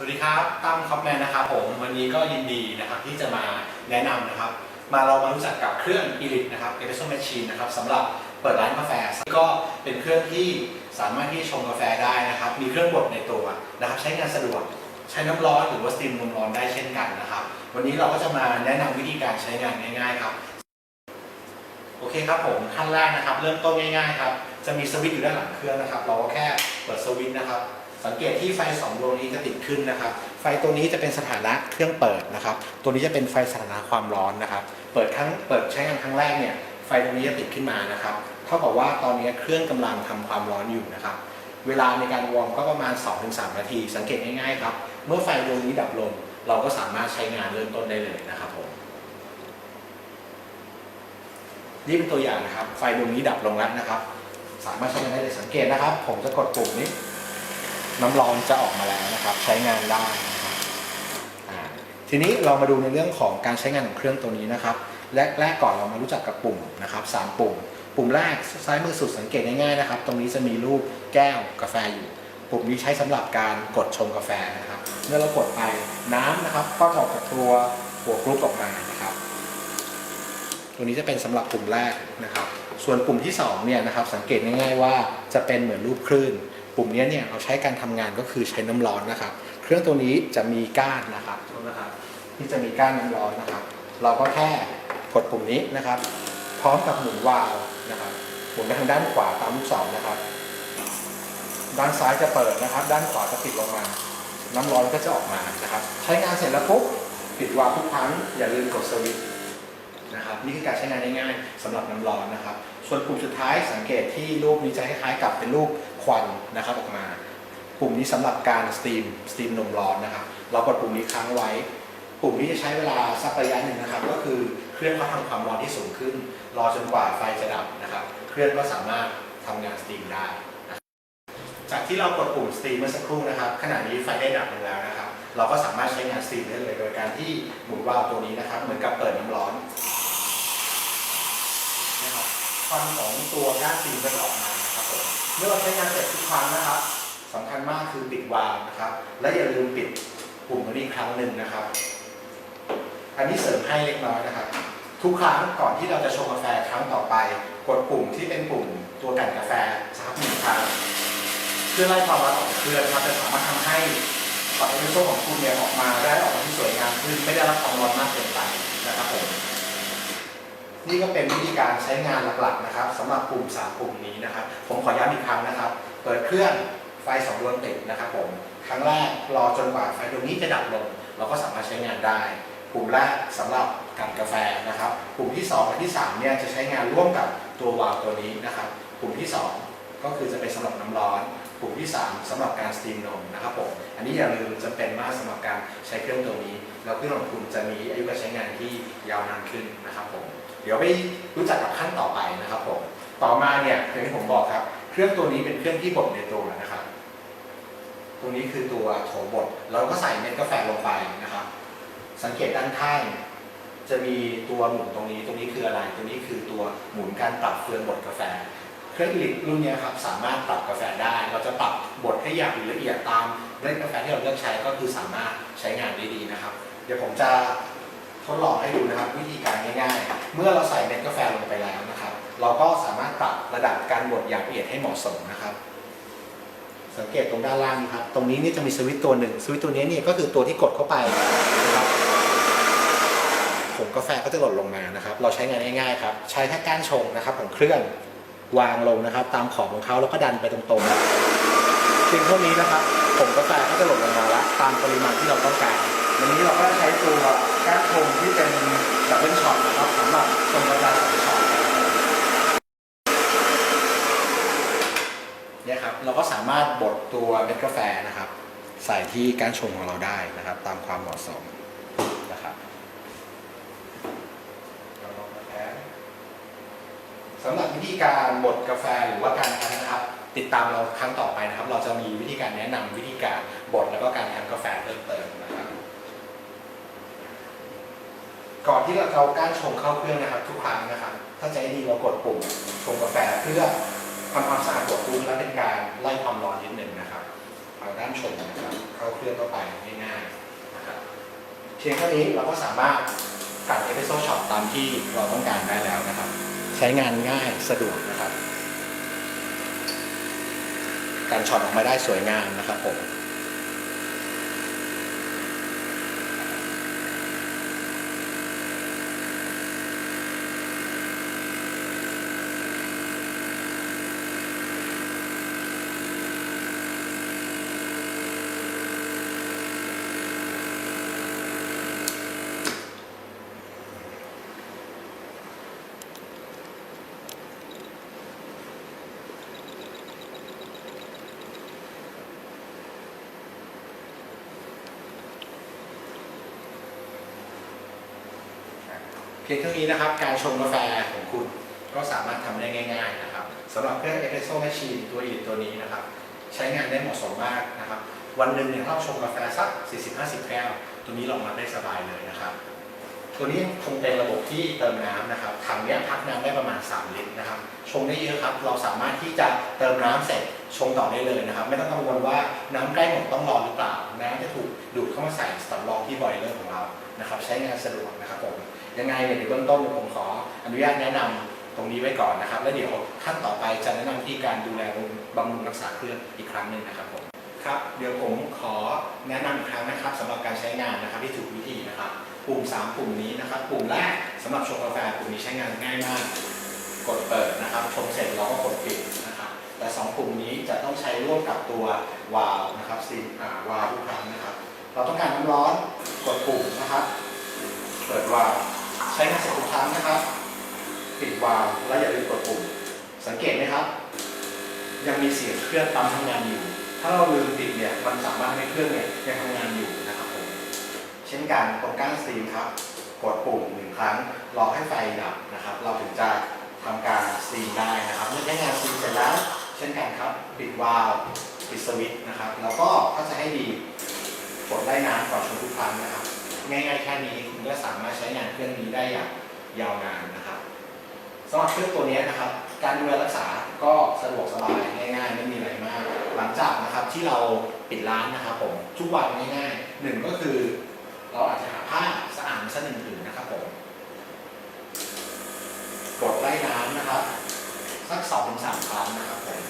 สวัสดีครับ ตั้มคอปแมนนะครับผมวันนี้ก็ยินดีนะครับที่จะมาแนะนำนะครับ มาเรามารู้จักกับเครื่อง e l i t นะครับ espresso machine นะครับสำหรับเปิดร้านกาแฟก็เป็นเครื่องที่สามารถที่ชงกาแฟได้นะครับ มีเครื่องบดในตัวนะครับใช้งานสะดวกใช้น้ำร้อนหรือว่าสตีมนมร้อนได้เช่นกันนะครับ วันนี้เราก็จะมาแนะนำวิธีการใช้งานง่าย ๆ ครับ โอเคครับผมขั้นแรกนะครับ เริ่มต้นง่ายๆครับจะมีสวิตช์อยู่ด้านหลังเครื่องนะครับ เราก็แค่เปิดสวิตช์นะครับ สังเกตที่ไฟสองดวงนี้จะติดขึ้นนะครับ ไฟตัวนี้จะเป็นสถานะเครื่องเปิดนะครับ ตัวนี้จะเป็นไฟสถานะความร้อนนะครับ เปิดครั้งเปิดใช้งานครั้งแรกเนี่ย ไฟตรงนี้จะติดขึ้นมานะครับ เท่ากับว่าตอนนี้เครื่องกำลังทำความร้อนอยู่นะครับ เวลาในการวอร์มก็ประมาณ 2-3 นาที สังเกตง่ายๆครับ เมื่อไฟดวงนี้ดับลง เราก็สามารถใช้งานเริ่มต้นได้เลยนะครับผม นี่เป็นตัวอย่างนะครับ ไฟดวงนี้ดับลงแล้วนะครับ สามารถใช้งานได้เลยสังเกตนะครับ ผมจะกดปุ่มนี้ น้ำร้อนจะออกมาแล้วนะครับ ใช้งานได้นะครับทีนี้เรามาดูในเรื่องของการใช้งานของเครื่องตัวนี้นะครับแรกแรกก่อนเรามารู้จักกับปุ่มนะครับสามปุ่ม ปุ่มแรกซ้ายมือสุดสังเกตง่ายๆนะครับ ตรงนี้จะมีรูปแก้วกาแฟอยู่ ปุ่มนี้ใช้สำหรับการกดชงกาแฟนะครับ เมื่อเรากดไปน้ำนะครับ ก็ออกจากตัวหัวกรุ๊ปออกมานะครับตัวนี้จะเป็นสำหรับปุ่มแรกนะครับ ส่วนปุ่มที่2เนี่ยนะครับสังเกตง่ายๆว่าจะเป็นเหมือนรูปคลื่น ปุ่มนี้เนี่ยเราใช้การทำงานก็คือใช้น้ำร้อนนะครับ เครื่องตัวนี้จะมีก้านนะครับทษนะครับที่จะมีก้านน้ำร้อนนะครับ เราก็แค่กดปุ่มนี้นะครับ พร้อมกับหมุนวาล์วนะครับหมุนไปทางด้านขวาตามลูกศรนะครับ ด้านซ้ายจะเปิดนะครับ ด้านขวาจะปิดลงมา น้ำร้อนก็จะออกมานะครับ ใช้งานเสร็จแล้วปุ๊บปิดวาล์วทุกครั้งอย่าลืมกดสวิตช์นะครับนี่คือการใช้งานง่ายๆสำหรับน้ำร้อนนะครับ ส่วนปุ่มสุดท้ายสังเกตที่รูปนี้จะคล้ายๆกับเป็นรูป ควันนะครับออกมา ปุ่มนี้สำหรับการสตรีมสตรีมนมร้อนนะครับ เรากดปุ่มนี้ค้างไว้ ปุ่มนี้จะใช้เวลาสักระยะหนึ่งนะครับ ก็คือเครื่องเขาทำความร้อนที่สูงขึ้น รอจนกว่าไฟจะดับนะครับ เครื่องก็สามารถทำงานสตรีมได้จากที่เรากดปุ่มสตรีมเมื่อสักครู่นะครับขณะนี้ไฟได้ดับลงแล้วนะครับ เราก็สามารถใช้งานสตรีมได้เลย โดยการที่หมุนวาล์วตัวนี้นะครับ เหมือนกับเปิดน้ำร้อนนะครับควันของตัวก้านซีนก็จะออกมา เมื่อเราใช้งานเสร็จทุกครั้งนะครับสำคัญมากคือปิดวาล์วนะครับ และอย่าลืมปิดปุ่มตัวนี้ครั้งหนึ่งนะครับ อันนี้เสริมให้เล็กน้อยนะครับ ทุกครั้งก่อนที่เราจะชงกาแฟครั้งต่อไป กดปุ่มที่เป็นปุ่มตัวกันกาแฟสักหนึ่งครั้งเพื่อไล่ความร้อนออกจากเครื่องนะครับจะสามารถทำให้ปัตเตอร์โซ่ของคุณเนี่ยออกมาได้ออกมาที่สวยงามขึ้นไม่ได้รับความร้อนมากเกินไปนะครับผม นี่ก็เป็นวิธีการใช้งานหลักๆนะครับสำหรับกลุ่ม3กลุ่มนี้นะครับ ผมขอย้ำอีกครั้งนะครับ เปิดเครื่องไฟสองดวงติดนะครับผมครั้งแรกรอจนกว่าไฟดวงนี้จะดับลง เราก็สามารถใช้งานได้กลุ่มแรกสำหรับกันกาแฟนะครับกลุ่มที่ 2 และที่3เนี่ยจะใช้งานร่วมกับตัววาล์วตัวนี้นะครับกลุ่มที่ 2 ก็คือจะเป็นสำหรับน้ำร้อน กลุ่มที่3สำหรับการสตรีมนมนะครับผมอันนี้อย่าลืมจะเป็นมากสำหรับการใช้เครื่องตัวนี้ แล้วเครื่องของคุณจะมีอายุการใช้งานที่ยาวนานขึ้นนะครับผมเดี๋ยวไปรู้จักกับขั้นต่อไปนะครับผมต่อมาเนี่ยอย่างที่ผมบอกครับ เครื่องตัวนี้เป็นเครื่องที่บดในตัวนะครับตรงนี้คือตัวโถบดเราก็ใส่เม็ดกาแฟลงไปนะครับ สังเกตด้านข้างจะมีตัวหมุนตรงนี้ ตรงนี้คืออะไร ตรงนี้คือตัวหมุนการปรับเฟืองบดกาแฟ เครื่องอิเล็กรุ่นนี้ครับสามารถปรับกาแฟได้ เราจะปรับบดให้หยาบหรือละเอียดตามเม็ดกาแฟที่เราเลือกใช้ก็คือสามารถใช้งานได้ดีนะครับ เดี๋ยวผมจะทดลองให้ดูนะครับวิธีการง่ายๆ เมื่อเราใส่เม็ดกาแฟลงไปแล้วนะครับ เราก็สามารถปรับระดับการบดอย่างละเอียดให้เหมาะสมนะครับ สังเกตตรงด้านล่างนี้ครับ ตรงนี้นี่จะมีสวิตช์ตัวหนึ่งสวิตช์ตัวนี้นี่ก็คือตัวที่กดเข้าไปนะครับผงกาแฟก็จะหล่นลงมานะครับ เราใช้งานง่ายๆครับ ใช้แค่ก้านชงนะครับของเครื่อง วางลงนะครับ ตามขอบของเขาแล้วก็ดันไปตรงๆเพียงเท่านี้นะครับผงกาแฟก็จะหล่นลงมาแล้วตามปริมาณที่เราต้องการวันนี้เราก็ใช้ตัวก้านชงที่เป็นดับเบิลช็อตนะครับสำหรับชงกาแฟสองช็อตเนี่ยครับเราก็สามารถบดตัวเม็ดกาแฟนะครับ ใส่ที่ก้านชงของเราได้นะครับ ตามความเหมาะสมนะครับ สำหรับวิธีการบดกาแฟหรือว่าการคั้นนะครับ ติดตามเราครั้งต่อไปนะครับ เราจะมีวิธีการแนะนำวิธีการบดแล้วก็การคั้นกาแฟเพิ่มเติมนะครับ ก่อนที่เราจะเอาก้านชงเข้าเครื่องนะครับ ทุกครั้งนะครับ ถ้าใจดีเรากดปุ่มชงกาแฟเพื่อทำความสะอาดหัวตุ้มและเป็นการไล่ความร้อนนิดหนึ่งนะครับเอาด้านชงนะครับ เข้าเครื่องเข้าไปง่ายๆนะครับเพียงเท่านี้เราก็สามารถตัดเอพิโซดช็อตตามที่เราต้องการได้แล้วนะครับ ใช้งานง่ายสะดวกนะครับ การช็อตออกมาได้สวยงามนะครับผม พียงเท่านี้นะครับ การชงกาแฟของคุณก็สามารถทำได้ง่าย ๆนะครับสำหรับเครื่องเอสเปรสโซ่แมชชีนตัวอีตัวนี้นะครับ ใช้งานได้เหมาะสมมากนะครับ วันหนึ่งเนี่ยเราชงกาแฟสัก 40-50 แก้ว ตัวนี้รองรับได้สบายเลยนะครับ ตัวนี้คงเป็นระบบที่เติมน้ำนะครับถังเนี้ยพักน้ำได้ประมาณ 3 ลิตรนะครับ ชงได้เยอะครับ เราสามารถที่จะเติมน้ำเสร็จชงต่อได้เลยนะครับ ไม่ต้องกังวลว่าน้ำใกล้หมดต้องรอหรือเปล่า น้ำจะถูกดูดเข้ามาใส่สำรองที่บอยเลอร์ของเรานะครับ ใช้งานสะดวกนะครับผม ยังไงเนี่ยในเบื้องต้นผมขออนุญาตแนะนำตรงนี้ไว้ก่อนนะครับ แล้วเดี๋ยวขั้นต่อไปจะแนะนำที่การดูแลบำรุงรักษาเครื่องอีกครั้งหนึ่งนะครับผมครับเดี๋ยวผมขอแนะนำอีกครั้งนะครับสำหรับการใช้งานนะครับที่ถูกวิธีนะครับ ปุ่ม 3 ปุ่มนี้นะครับ ปุ่มแรกสำหรับชงกาแฟปุ่มนี้ใช้งานง่ายมาก กดเปิดนะครับชงเสร็จเราก็กดปิดนะครับแต่ 2 ปุ่มนี้จะต้องใช้ร่วมกับตัววาล์วนะครับซีอ่าวาล์วทุกครั้งนะครับ เราต้องการน้ำร้อนกดปุ่มนะครับ เปิดวาล์ว ช้งานเสร็จทุกครั้งนะครับ ปิดวาล์วแล้วอย่าลืมกดปุ่ม สังเกตไหมครับ ยังมีเสียงเครื่องปั๊มทำงานอยู่ ถ้าเราลืมปิดเนี่ยมันสามารถให้เครื่องเนี่ยยังทำงานอยู่นะครับผมเช่นกันตรงก้านสตรีมครับ กดปุ่มหนึ่งครั้งรอให้ไฟดับนะครับ เราถึงจะทำการสตรีมได้นะครับเมื่อใช้งานสตรีมเสร็จแล้ว เช่นกันครับ ปิดวาล์วปิดสวิตช์นะครับ แล้วก็ถ้าจะให้ดีกดไล่น้ำก่อนชมทุกครั้งนะครับ ง่ายๆแค่นี้คุณก็สามารถใช้งานเครื่องนี้ได้อย่างยาวนานนะครับสำหรับเครื่องตัวนี้นะครับ การดูแลรักษาก็สะดวกสบายง่ายๆ ไม่มีอะไรมาก หลังจากนะครับที่เราปิดร้านนะครับผมทุกวันง่ายๆหนึ่งก็คือ เราอาจจะหาผ้าสะอาดสักหนึ่งผืนนะครับผมกดไล่น้ำนะครับสักสองถึงสามครั้งนะครับผม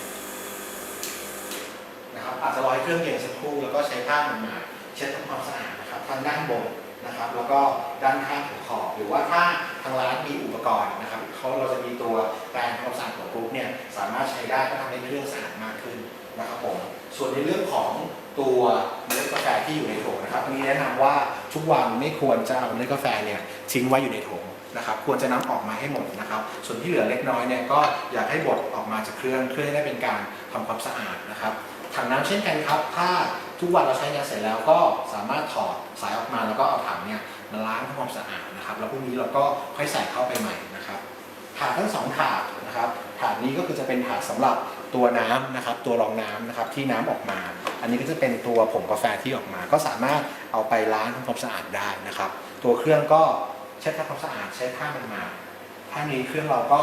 นะครับอาจจะรอให้เครื่องเย็นสักครู่แล้วก็ใช้ผ้ามันมาเช็ดทำความสะอาดนะครับทางด้านบน นะครับแล้วก็ด้านข้างของขอบหรือว่าถ้าทางร้านมีอุปกรณ์นะครับเขาเราจะมีตัวแปรงทำความสะอาดของกรุ๊ปเนี่ยสามารถใช้ได้ก็ทำให้เครื่องสะอาดมากขึ้นนะครับผมส่วนในเรื่องของตัวเมล็ดกาแฟที่อยู่ในโถนะครับอันนี้แนะนำว่าทุกวันไม่ควรจะเอาเมล็ดกาแฟเนี่ยทิ้งไว้อยู่ในโถนะครับควรจะนำออกมาให้หมดนะครับ ส่วนที่เหลือเล็กน้อยเนี่ยก็อยากให้บดออกมาจากเครื่องเพื่อให้ได้เป็นการทำความสะอาดนะครับถังน้ำเช่นกันครับ ถ้า ทุกวันเราใช้งานเสร็จแล้วก็สามารถถอดสายออกมาแล้วก็เอาถังเนี่ยมาล้างทำความสะอาดนะครับ แล้วพรุ่งนี้เราก็ค่อยใส่เข้าไปใหม่นะครับถาดทั้งสองถาดนะครับถาดนี้ก็คือจะเป็นถาดสำหรับตัวน้ำนะครับ ตัวรองน้ำนะครับที่น้ำออกมา อันนี้ก็จะเป็นตัวผงกาแฟที่ออกมา ก็สามารถเอาไปล้างทำความสะอาดได้นะครับ ตัวเครื่องก็เช็ดทำความสะอาดใช้ผ้ามันมาถ้านี้เครื่องเราก็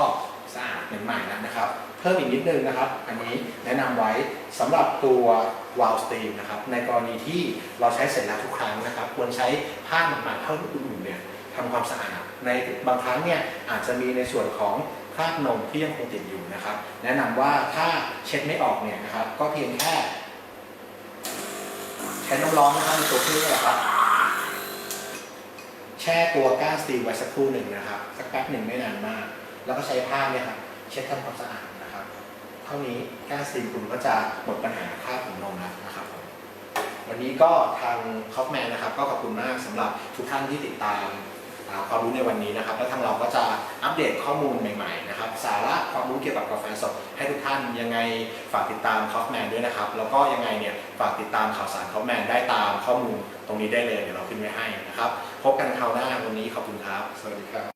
สะอาดเหมือนใหม่แล้วนะครับ เพิ่มอีกนิดนึงนะครับ อันนี้แนะนำไว้สำหรับตัว วาลสตรีมนะครับในกรณีที่เราใช้เสร็จแล้วทุกครั้งนะครับ ควรใช้ผ้าหมาดๆเท่าอุ่นๆเนี่ยทำความสะอาดในบางครั้งเนี่ยอาจจะมีในส่วนของคราบนมที่ยังคงติดอยู่นะครับ แนะนำว่าถ้าเช็ดไม่ออกเนี่ยนะครับ ก็เพียงแค่ใช้น้ำร้อนนะครับในตัวเครื่องนี่แหละครับ แช่ตัวก้านสตีลไว้สักครู่หนึ่งนะครับ สักแป๊บหนึ่งไม่นานมาก แล้วก็ใช้ผ้าเนี่ยครับเช็ดทำความสะอาด เท่านี้ก้านสตีลคุณก็จะหมดปัญหาคราบของนมแล้วนะครับผมวันนี้ก็ทางคอฟแมนนะครับ ก็ขอบคุณมากสำหรับทุกท่านที่ติดตามความรู้ในวันนี้นะครับ และทางเราก็จะอัปเดตข้อมูลใหม่ๆนะครับ สาระความรู้เกี่ยวกับกาแฟสดให้ทุกท่านยังไงฝากติดตามคอฟแมนด้วยนะครับ แล้วก็ยังไงเนี่ยฝากติดตามข่าวสารคอฟแมนได้ตามข้อมูลตรงนี้ได้เลยเดี๋ยวเราขึ้นไว้ให้นะครับ พบกันคราวหน้าวันนี้ขอบคุณครับ สวัสดีครับ